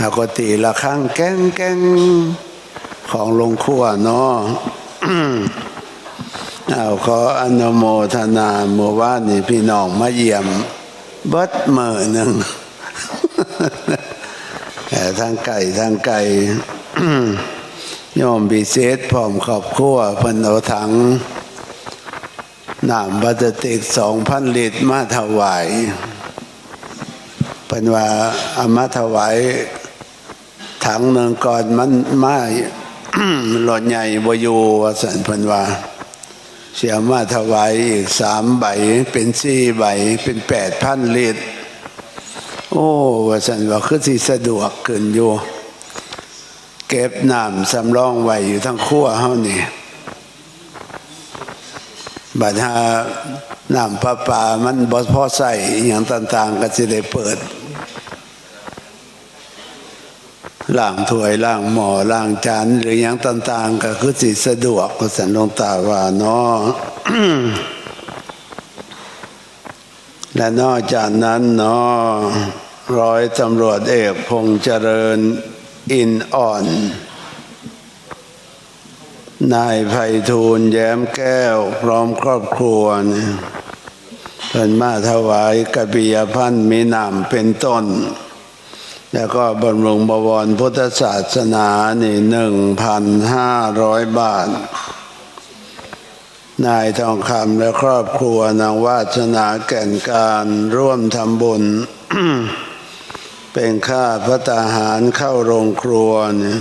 หากตีละครั้งแก้งแก้งของลงขั้วเนาะเอาขออนุโมทนาเมื่อวานนี่พี่น้องมาเยี่ยมเบิดเมื่อหนึ่งแต่ทางไก่ทางไก่โยมบิเศษพร้อมครอบครัวเพิ่นเอาถังน้ำพลาสติกสองพันลิตรมาถวายเพิ่นว่าเอามาถวาย ถังหนึ่งก่อนมันมาหลอดใหญ่บอยู่ว่าสันพิ่นวาเสียมาถวายอีกสามใบ เป็นสี่ใบ เป็นแปดพันลิตร โอ้ว่าสันว่าคือสิสะดวกขึ้นอยู่ เก็บน้ำสำรองไว้อยู่ทั้งขั้วเฮานี่บัดหาน้ำประปามันบ่พอใส่อย่างต่าง ๆ ก็สิได้เปิด ล้างถ้วยล้างหม้อล้างจานหรืออย่างต่าง ๆ ก็คือสิสะดวกก็สันลงตาว่าเนาะและนอกจากนั้นเนาะร้อยตำรวจเอกพงษ์เจริญอินอ่อน นายไพฑูรย์แย้มแก้ว พร้อมครอบครัวเนี่ยเพิ่นมาถวายกบียพันธ์มีนามเป็นต้น แล้วก็บำรุงบวรพุทธศาสนานี่หนึ่งพันห้าร้อยบาท นายทองคำและครอบครัวนางวาสนาแก่นการร่วมทำบุญ เป็นค่าพระตาหารเข้าโรงครัวเนี่ย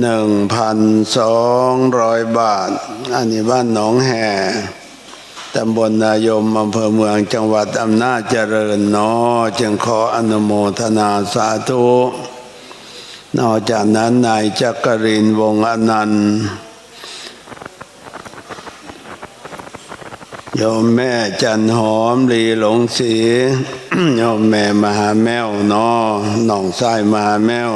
หนึ่งพันสองร้อยบาท อันนี้บ้านหนองแห่ ตำบลนายมอำเภอเมืองจังหวัดอำนาจเจริญนอจึงขออนุโมทนาสาธุนอกจากนั้นนายจักรินวงอนันต์โยมแม่จันหอมลีหลงสีโยมแม่มหาแมวนอหนองไส้มหาแมว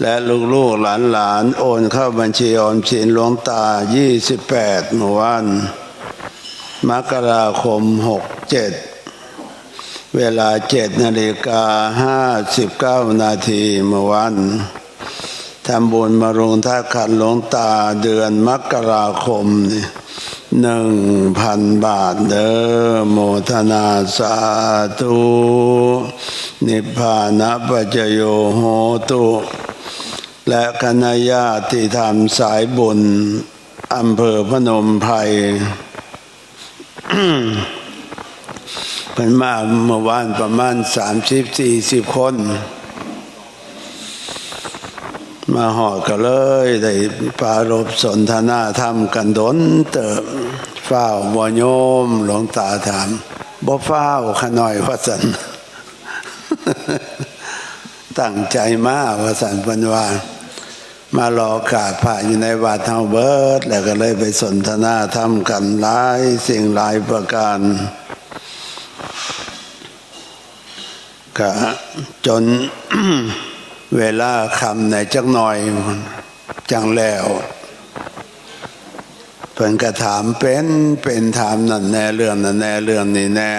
และลูกๆหลานๆโอนเข้าบัญชีออมสินหลวงตา 28เมื่อวัน มกราคม 67 เวลา7นาฬิกา59 นาทีเมื่อวันทำบุญมารุงท่าขันหลวงตาเดือนมกราคมนี่หนึ่งพันบาทเด้อโมทนาสาธุนิพพานะปัจโยโหตุ และคณะญาติที่ทำสายบุญอำเภอพนมไพร เป็นมาเมื่อวานประมาณสามสิบสี่สิบคน มาหอดก็เลย ได้ปารบสนทนาธรรมกันดนเติบเฝ้าบ่โยมหลวงตาถามบ่เฝ้าขน่อยว่าสันตั้งใจมาว่าสันปันว่า มารอกราบพระอยู่ในวัดเฮาเบิดแล้วก็เลยไปสนทนาธรรมกันหลายสิ่งหลายประการก็จนเวลาคำในจักหน่อยจังแล้วเพิ่นก็ถามเป็นเป็นถามนั่นแน่เรื่องนั่นแน่เรื่องนี้แน่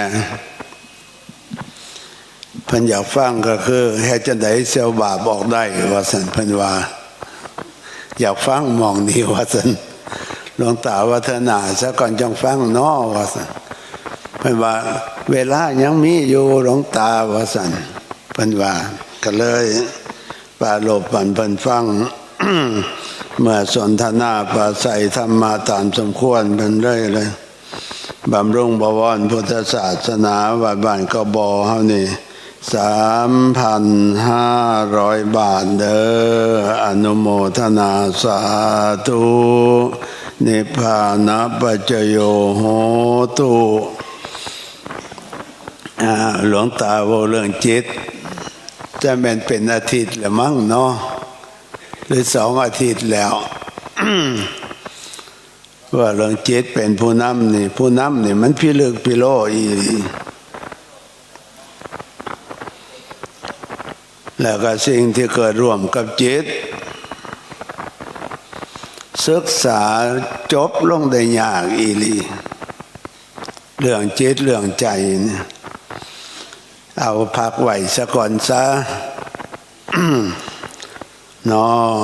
เพิ่นอยากฟังก็คือแค่จะได้เซลบาปออกได้ว่าสันเพิ่นว่า อยากฟังมองนี้ว่าสันหลวงตาวัฒนาซะก่อนจังฟังนอว่าสันเพิ่นว่า เวลายังมีอยู่หลวงตาว่าสันเพิ่นว่า ก็เลยปาลบปันเพิ่นฟังเมื่อสนทนาปราศัยธรรมาตามสมควรเป็นเรื่อยเลยบำรุงบวรพุทธศาสนาวัดบ้านกบอเฮานี่ สามพันห้าร้อยบาทเด้ออนุโมทนาสาธุนิพพานะปัจโยโหตุหลวงตาว่าเรื่องจิต จะเป็นเป็นอาทิตย์ละมั้งเนาะหรือสองอาทิตย์แล้วว่าเรื่องจิตเป็นผู้นำนี่ ผู้นำนี่มันพิลึกพิโลอีหลี แล้วก็สิ่งที่เกิดร่วมกับจิต ศึกษาจบลงได้ยากอีลีเรื่องจิตเรื่องใจเนี่ยเอาพักไหวซะก่อนซะเนาะ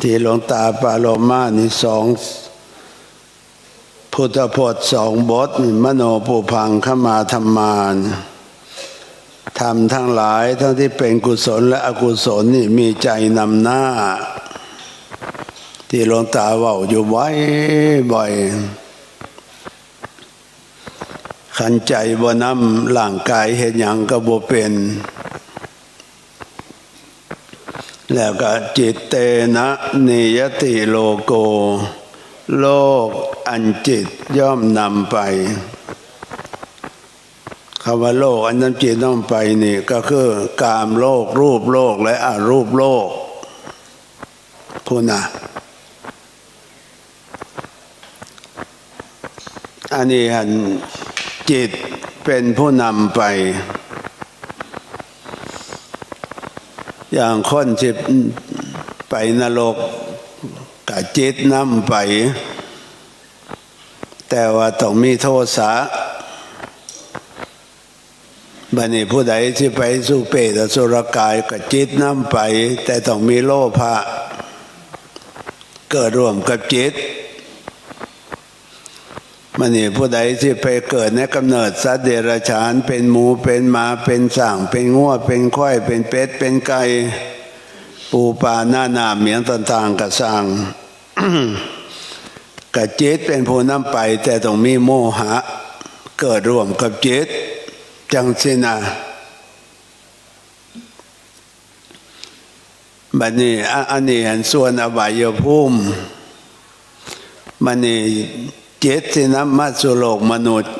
ที่หลวงตาปาโลมานี่สองพุทธพจน์สองบทมโนปุพังขมาธรรมาน ทำทั้งหลายทั้งที่เป็นกุศลและอกุศลนี่มีใจนำหน้า ที่หลวงตาเว่าอยู่ไว้บ่อย ขันใจบ่นำร่างกายเห็นอย่างก็บ่เป็น แล้วก็จิตเตนะนิยติโลโก โลกอันจิตย่อมนำไป คำว่าโลก อันนั้นจิตน้อมไปนี่ก็คือกามโลก รูปโลกและอรูปโลกพูนะอันนี้หันจิตเป็นผู้นำไป อย่างคนที่ไปนรกกับจิตนำไป แต่ว่าต้องมีโทษะ บันนี้ผู้ใดที่ไปสู่เปรตสุรกายกับจิตน้ำไป แต่ต้องมีโลภะเกิดร่วมกับจิตมันนี่ผู้ใดที่ไปเกิดในกำเนิดสัตว์เดรัจฉานเป็นหมูเป็นหมาเป็นส่างเป็นง้วเป็นควายเป็นเป็ดเป็นไก่ปูปลาหน้าหนาเหมียงต่างๆกับสร้างกับจิตเป็นผู้นำไป แต่ต้องมีโมหะ เกิดร่วมกับจิต จังสินะบัดนี้อันนี้เห็นส่วนอบายภูมิมันนี่จิตที่นำมาสู่โลกมนุษย์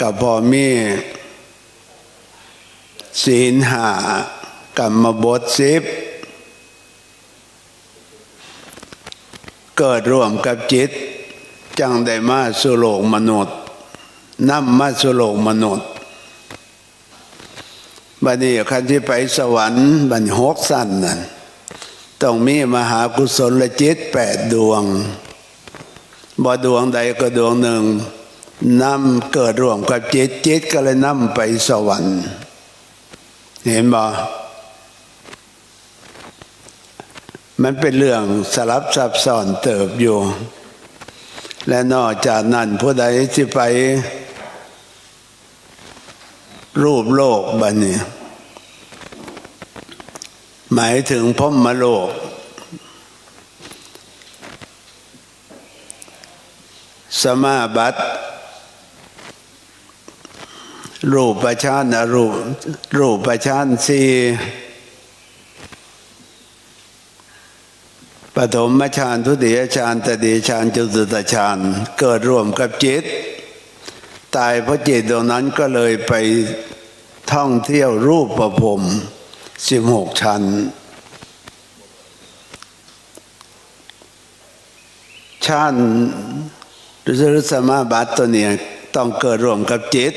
กับพอมีศีลหากรรมบทสิบเกิดร่วมกับจิต จังได้มาสู่โลกมนุษย์นำมาสู่โลกมนุษย์ บัดนี้คันที่ไปสวรรค์บัดหกสั้นนั่นต้องมีมหากุศลจิตแปดดวงบ่ดวงใดก็ดวงหนึ่งนำเกิดร่วมกับจิตจิตก็เลยนำไปสวรรค์ เห็นบ่มันเป็นเรื่องสลับซับซ้อนเติบอยู่ และนอกจากนั้นผู้ใดที่ไป รูปโลกบันนี้หมายถึงพมมโลก สมาบัติ รูปประชานรูปรูปประชานสีปฐมฌานทุติยฌานตติยฌานจตุตฌานเกิดร่วมกับจิต ตายเพราะจิตตรงนั้นก็เลยไปท่องเที่ยวรูปประพรมสิบหกชั้น ชาติหรือสมาบัติตัวเนี้ต้องเกิดร่วมกับจิต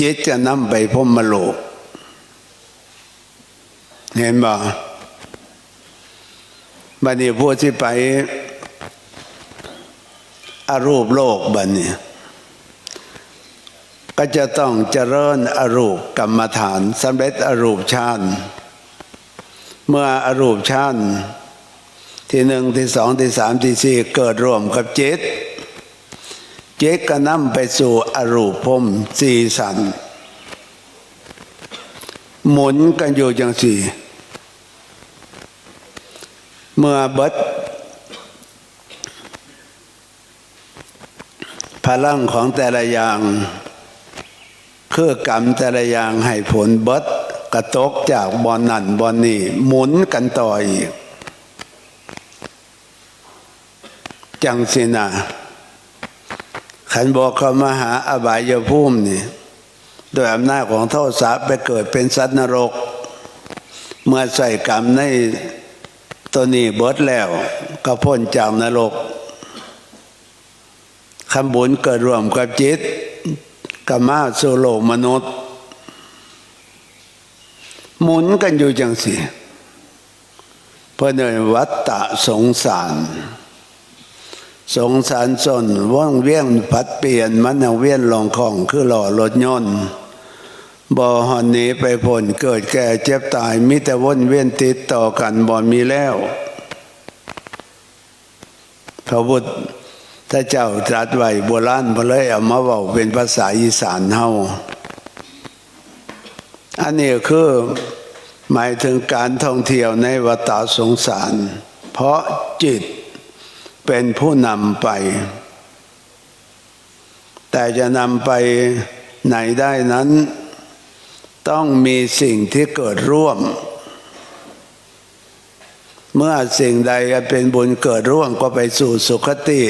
จิตจะนำไปพรหมโลก เห็นบ่บันนี้ผู้ที่ไปอารูปโลกบันนี้ ก็จะต้องเจริญอรูปกรรมฐานสำเร็จอรูปฌานเมื่ออรูปฌานที่หนึ่งที่สองที่สามที่สี่เกิดร่วมกับจิตจิตก็นำไปสู่อรูปพรมสี่สัน หมุนกันอยู่อย่างสี่เมื่อเบิดพลังของแต่ละอย่าง คือกรรมแต่ละอย่างให้ผลเบิดกระตกจากบอนนั่นบอนนี่หมุนกันต่ออีก จังสินะขันบอกเขามาหาอบายภูมินี่โดยอำนาจของโทษะไปเกิดเป็นสัตว์นรก เมื่อใส่กรรมในตัวนี้เบิดแล้วก็พ้นจากนรกคำบุญเกิดรวมกับจิต กามาโซโลกมนุษย์ หมุนกันอยู่จังสิเพื่อในวัฏฏะสงสาร สงสารสนว่องเวียนพัดเปลี่ยนมันเวียนลองของคือหล่อรถยนต์บ่หอนหนี้ไปผลเกิดแก่เจ็บตายมิแต่วนเวียนติดต่อกันบ่มีแล้วพระพุ ทธเจ้าตรัสไว้โบราณบ่เลยเอามาเว้าเป็นภาษาอีสานเฮาอันนี้คือหมายถึงการท่องเที่ยวในวัฏสงสาร เพราะจิตเป็นผู้นำไป แต่จะนำไปไหนได้นั้น ต้องมีสิ่งที่เกิดร่วม เมื่อสิ่งใดเป็นบุญเกิดร่วมก็ไปสู่สุคติ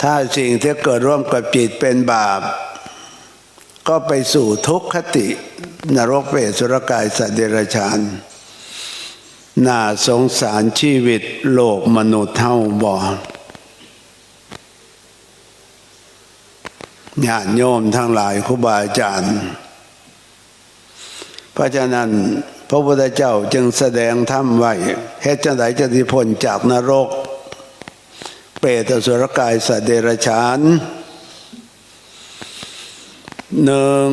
ถ้าสิ่งที่เกิดร่วมกับจิตเป็นบาป ก็ไปสู่ทุกขตินรกเปรตสุรกายสัตว์เดรัจฉานน่าสงสารชีวิตโลกมนุษย์เท่าบ่ญาติโยมทั้งหลายครูบาอาจารย์ เพราะฉะนั้น พระพุทธเจ้าจึงแสดงธรรมไว้เหตุจังไดจะที่พ้นจากนรก เปรตอสุรกายสัตว์เดรัจฉานหนึ่ง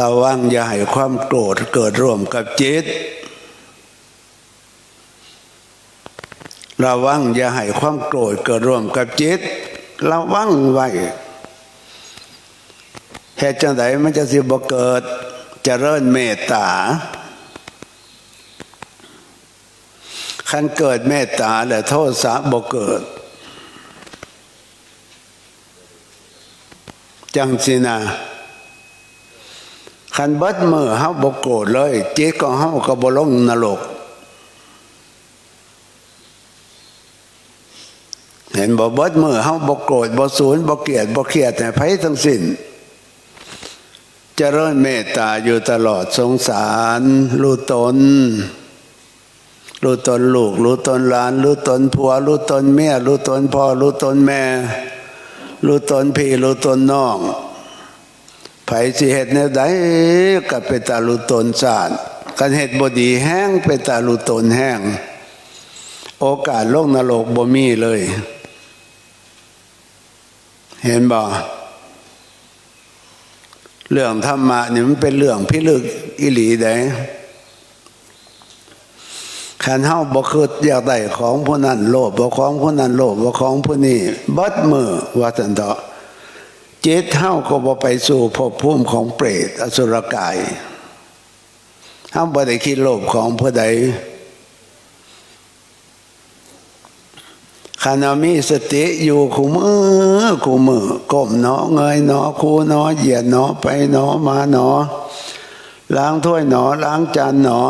ระวังอย่าให้ความโกรธเกิดร่วมกับจิตระวังอย่าให้ความโกรธเกิดร่วมกับจิตระวังไว้เหตุจังไดมันจะสิบ่เกิดเจริญเมตตา คันเกิดเมตตาและโทษสะบ่เกิด จังสินะคันเบิดมือเฮาบ่โกรธเลยจิตของเฮาก็บ่ลงนรกเห็นบ่เบิดมือเฮาบ่โกรธบ่สูญบ่เกลียดบ่เครียดแต่ไผทั้งสิ้นเจริญเมตตาอยู่ตลอดสงสารรู้ตน รู้ตนลูก รู้ตนหลาน รู้ตนผัว รู้ตนเมียรู้ตนพ่อ รู้ตนแม่ รู้ตนพี่ รู้ตนน้องไผสิเหตุแนวใดกับเป็นตารู้ตนศาสตร์กันเหตุบดีแห้งเป็นตารู้ตนแห้ง โอกาสโลงนรกบ่มีเลย เห็นบ่เรื่องธรรมะนี่มันเป็นเรื่องพิลึกอิหลีได้ ขันเฮาบ่คืออยากได้ของผู้นั้นโลภบ่ของผู้นั้นโลภบ่ของผู้นี้บัดมือว่าซั่นเถาะจิตเฮาก็บ่ไปสู่ภพภูมิของเปรตอสุรกายเฮาบ่ได้คิดโลภของผู้ใดขณะมีสติอยู่คู่มือคู่มือก้มหนอเงยหนอคูหนอเหยียดหนอไปหนอมาหนอล้างถ้วยหนอล้างจานหนอ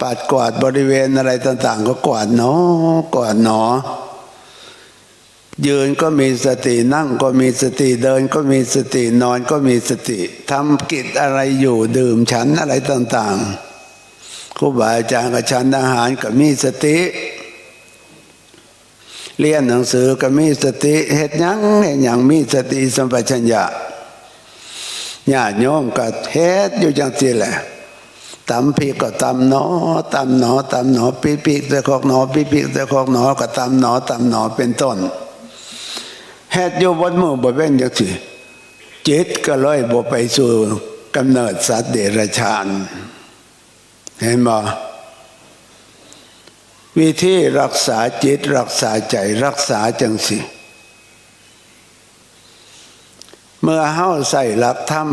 ปัดกวาดบริเวณอะไรต่าง ๆ ก็กวาดหนอกวาดหนอ ยืนก็มีสตินั่งก็มีสติเดินก็มีสตินอนก็มีสติทำกิจอะไรอยู่ดื่มฉันอะไรต่าง ๆครูบาอาจารย์กับฉันอาหารก็มีสติเรียนหนังสือก็มีสติเหตุยังเหตุยังมีสติสัมปชัญญะญาติโยมก็เฮ็ดอยู่จังสิแหละ ตำพริกก็ตำหนอตำหนอตำหนอปีปีกแต่คอกหนอปีปีกแต่คอกหนอก็ตำหนอตำหนอเป็นต้นเฮ็ดอยู่บนมือบนเว้นจังสิจิตก็เลยบ่ไปสู่กำเนิดสัตว์เดรัจฉาน เห็นบ่วิธีรักษาจิตรักษาใจรักษาจังสิเมื่อเฮาใส่หลักธรรม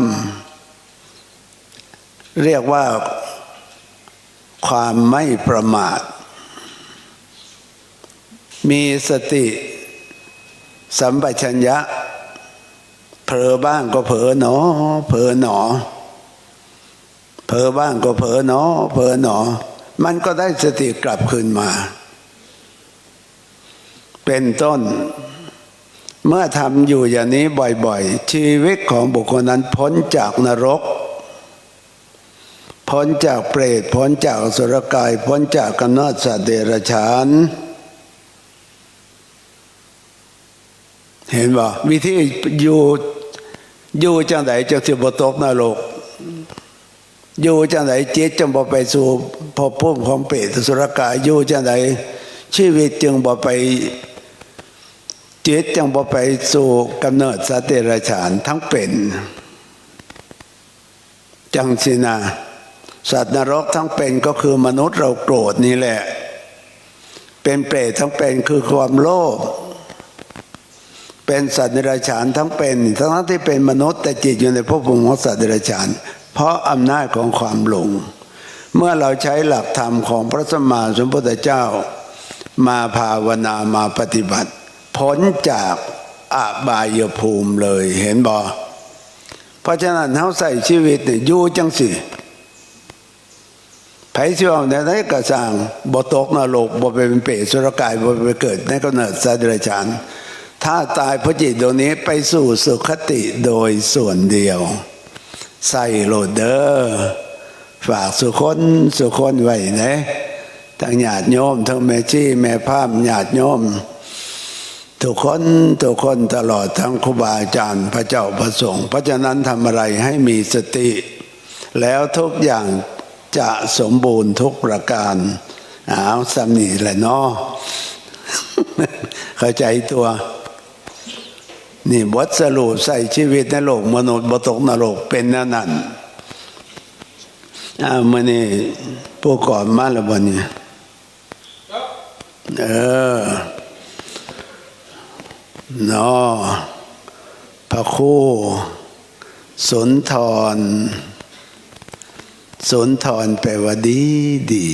เรียกว่าความไม่ประมาท มีสติสัมปชัญญะ เผลอบ้างก็เผลอหนอ เผลอหนอ เผลอบ้างก็เผลอหนอ เผลอหนอ มันก็ได้สติกลับคืนมา เป็นต้น เมื่อทำอยู่อย่างนี้บ่อยๆ ชีวิตของบุคคลนั้นพ้นจากนรก พ้นจากเปรตพ้นจากสุรกาย พ้นจากกำเนิดสัตว์เดรัจฉาน เห็นบ่วิธีอยู่อยู่จังไดจังสิบตกนรกอยู่จังไดจิตจึงบ่ไปสู่ภพภูมิของเปรตสุรกายอยู่จังไดชีวิตจึงบ่ไปจิตยังบ่ไปสู่กำเนิดสัตว์เดรัจฉานทั้งเป็น จังสินะ สัตว์นรกทั้งเป็นก็คือมนุษย์เราโกรธนี่แหละ เป็นเปรตทั้งเป็นคือความโลภเป็นสัตว์เดรัจฉานทั้งเป็นทั้งที่เป็นมนุษย์แต่จิตอยู่ในภพภูมิของสัตว์เดรัจฉาน เพราะอำนาจของความหลง เมื่อเราใช้หลักธรรมของพระสัมมาสัมพุทธเจ้า มาภาวนามาปฏิบัติพ้นจากอาบายภูมิเลยเห็นบ่เพราะฉะนั้นเขาใส่ชีวิตเนี่ยอยู่จังสิ ไผช่วงไหนๆก็สร้างบ่ตกนรกบ่ไปเป็นเปรตสุรกายบ่ไปเกิดในกำเนิดสัตว์เดรัจฉานถ้าตายพระจิตดวงนี้ไปสู่สุคติโดยส่วนเดียว ใส่โหลดเดอร์ฝากสุคนสุคนไว้นะทั้งญาติโยมทั้งแม่ชีแม่พามญาติโยมทุกคนทุกคนตลอดทั้งครูบาอาจารย์พระเจ้าพระสงฆ์เพราะฉะนั้นทำอะไรให้มีสติ แล้วทุกอย่าง จะสมบูรณ์ทุกประการอ้าวสำนีแหละเนาะเข้าใจตัว นี่บทสรุปใส่ชีวิตในโลกมนุษย์บตกนรกเป็นนั่นนั่นอ่ามันนี่ผู้ก่อนมาแล้วบนนี้เออเนาะพระคู่สุนทร สุนทรแปลว่าดีดี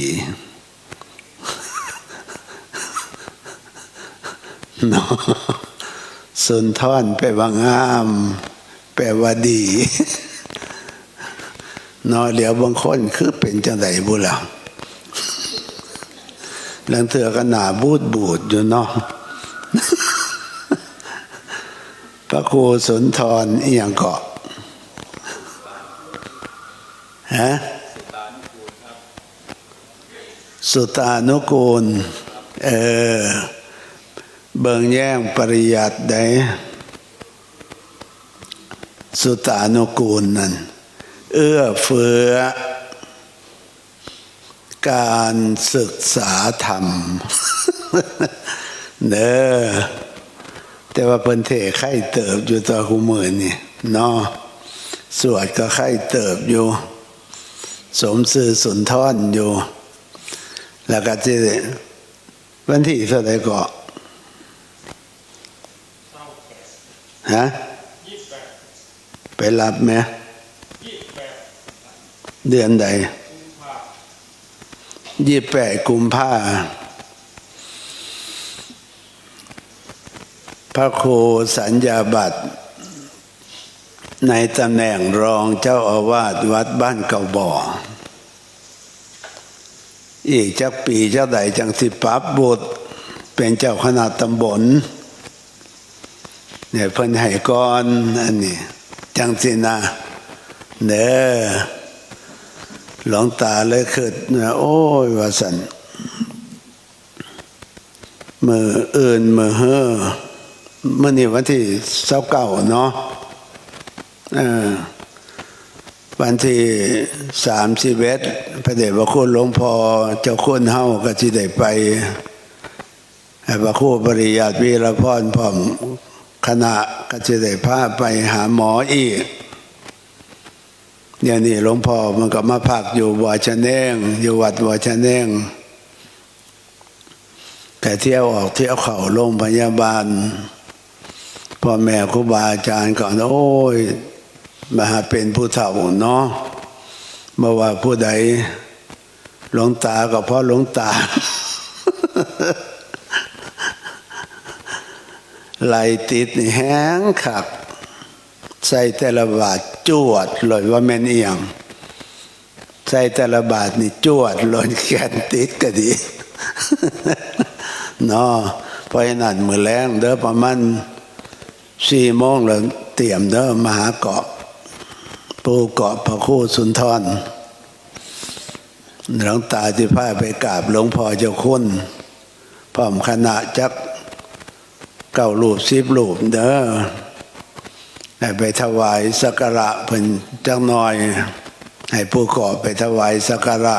เนาะสุนทรแปลว่างาม แปลว่าดีเนอเดี๋ยวบางคนคือเป็นจังไดบุล่ะหลังเถือก็หนาบูดบูดอยู่เนาะพระครูสุนทรอีหยังเกาะฮะ สุตานุกูล เออ เบิ่งแย่งปริยัติได้สุตานุกูลนั่น เอื้อเฟื้อ การศึกษาธรรมเด้อแต่ว่าเพิ่นเทไข่เติบอยู่ตัวหูมือนี่เนาะสวดก็ไข่เติบอยู่ สมซื่อสุนทรอยู่ แล้วก็จะวันที่เท่าไหร่ก็ฮะไปรับไหมเดือนใดยี่แปดกุมภาพระครูสัญญาบัตร ในตำแหน่งรองเจ้าอาวาสวัดบ้านเก่าบ่อ อีกจักปีเจ้าใดจังสิปับบุตรเป็นเจ้าคณะตำบลเนี่ยเพิ่นให้ก่อนอันนี้จังสินะเด้อหลวงตาเลยคิดนโอ้ยว่าสันมืออื่นมือเฮอเมื่อนี่วันที่เศร้าเก่าเนาะเออ วันที่สามสิบเอ็ดพระเดชพระคุณหลวงพ่อเจ้าคุณเฮาก็ที่ได้ไปให้พระครูปริยัติวีรพรพร้อมคณะก็จะได้พาไปหาหมออีกเนี่ยนี่หลวงพ่อมันก็มาพักอยู่วัดชะเนงอยู่วัดวัดชะเนงแต่เที่ยวออกเที่ยวเข่าโรงพยาบาลพ่อแม่ครูบาอาจารย์ก่อนโอ้ย มาหาเป็นผู้เฒ่าเนาะเมื่อว่าผู้ใดหลวงตาก็เพราะหลวงตาไหลติดแห้งขัก ใส่แต่ละบาทจวดเลยว่าแม่นเอียง ใส่แต่ละบาทนี่จวดล่นแขนติดก็ดีเนาะเพราะนั้นมือแรงเด้อประมาณสี่โมงแล้วเตรียมเด้อมาหาเกาะ ปูเกาะพระคู่สุนทรหลวงตาจะพาไปกราบหลวงพ่อเจ้าคุณพร้อมคณะจักเก้ารูปสิบรูปเด้อให้ไปถวายสักการะเพิ่นจังหน่อย ให้ผู้ก่อไปถวายสักการะ